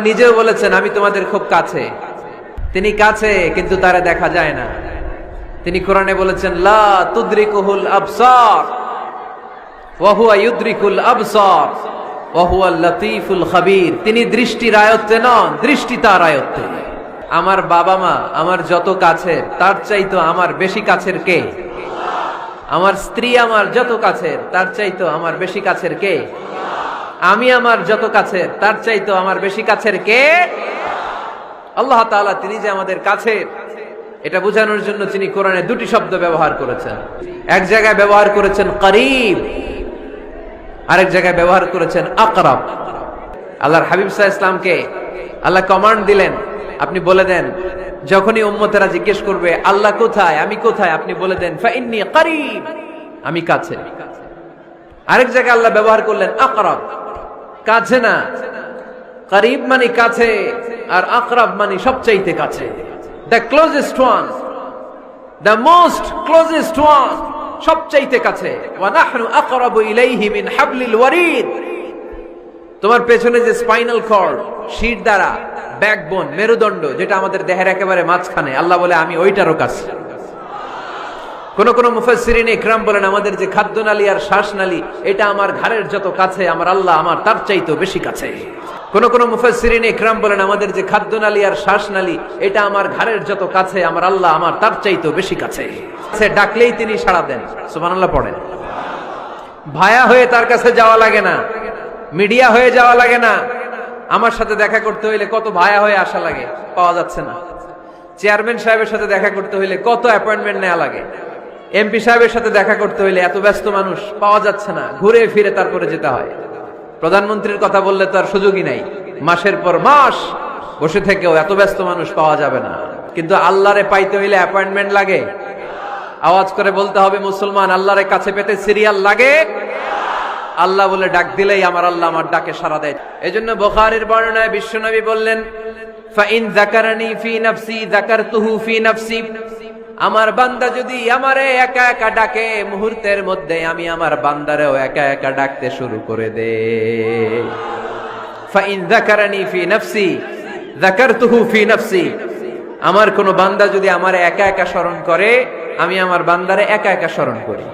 নিজেও বলেছেন, আমি তোমাদের খুব কাছে। তিনি কাছে, কিন্তু তারা দেখা যায় না। তিনি কোরআনে বলেছেন তিনি দৃষ্টির আয়ত্তে নন, দৃষ্টি তার আয়ত্তে। আমার বাবা মা আমার যত কাছে, তার চাইতো আমার বেশি কাছের কে? আমার স্ত্রী আমার যত কাছের তার চাইতো আমার বেশি কাছের কে? আমি আমার যত কাছের তার চাইতো আমার বেশি কাছের কে? আল্লাহ তাআলা তিনি যে আমাদের কাছে। এটা বোঝানোর জন্য তিনি কোরআনে দুটি শব্দ ব্যবহার করেছেন। এক জায়গায় ব্যবহার করেছেন করিব, আরেক জায়গায় ব্যবহার করেছেন আকরাব। আল্লাহর হাবিব সাহা ইসলামকে আল্লাহ কমান্ড দিলেন, আপনি বলে দেন, যখনই উম্মতেরা জিজ্ঞেস করবে, আল্লাহ কোথায়? আমি কোথায়? আপনি বলে দেন আমি কাছে। আরেক জায়গায় আল্লাহ ব্যবহার করলেন আকরাব। কাছে না। করিব মানে কাছে, আর আকরাব মানে সবচাইতে কাছে। The closest one the most closest one সবচাইতে কাছে। তোমার পেছনে যে স্পাইনাল কর্ড, শির দ্বারা, ব্যাকবোন, মেরুদণ্ড, যেটা আমাদের দেহের একেবারে মাঝখানে, আল্লাহ বলে, আমি ওইটারও কাছে। কোন কোন মুফাসসিরিন ইকরাম বলেন, আমাদের যে খাদ্যনালী আর শ্বাসনালী, এটা আমার ঘাড়ের যত কাছে, আমার আল্লাহ আমার তার চাইতো বেশি কাছে। কোন কোন মুফাসসিরিন ইকরাম বলেন, আমাদের যে খাদ্যনালী আর শ্বাসনালী, এটা আমার ঘাড়ের যত কাছে, আমার আল্লাহ আমার তার চাইতো বেশি কাছে। সে ডাকলেই তিনি সাড়া দেন। সুবহানাল্লাহ পড়েন। ভায়া হয়ে তার কাছে যাওয়া লাগে না। মিডিয়া হয়ে যাওয়া লাগে না। আমার সাথে দেখা করতে হইলে কত ভায়া হয়ে আসা লাগে, পাওয়া যাচ্ছে না। চেয়ারম্যান সাহেবের সাথে দেখা করতে হইলে কত অ্যাপয়েন্টমেন্ট নেওয়া লাগে। এমপি সাহেবের সাথে দেখা করতে হইলে এত ব্যস্ত মানুষ পাওয়া যাচ্ছে না, ঘুরে ফিরে তারপরে যেতে হয়। প্রধানমন্ত্রীর কথা বললে তো আর সুযোগই নাই। মাসের পর মাস বসে থেকেও এত ব্যস্ত মানুষ পাওয়া যাবে না। কিন্তু আল্লাহরে পাইতে হইলে অ্যাপয়েন্টমেন্ট লাগে। আওয়াজ করে বলতে হবে, মুসলমান, আল্লাহরে কাছে পেতে সিরিয়াল লাগে? আল্লাহ বলে, ডাক দিলেই আমার আল্লাহ আমার ডাকে সারা দেয়। এই জন্য বুখারীর বর্ণনায় বিশ্বনবী বললেন ফাইন আমার বান্দা যদি আমারে একা একা ডাকে, মুহূর্তের মধ্যে আমি আমার বান্দারেও একা একা ডাকতে শুরু করে দে। আমার কোন বান্দা যদি আমার একা একা স্মরণ করে, আমি আমার বান্দারে একা একা স্মরণ করি।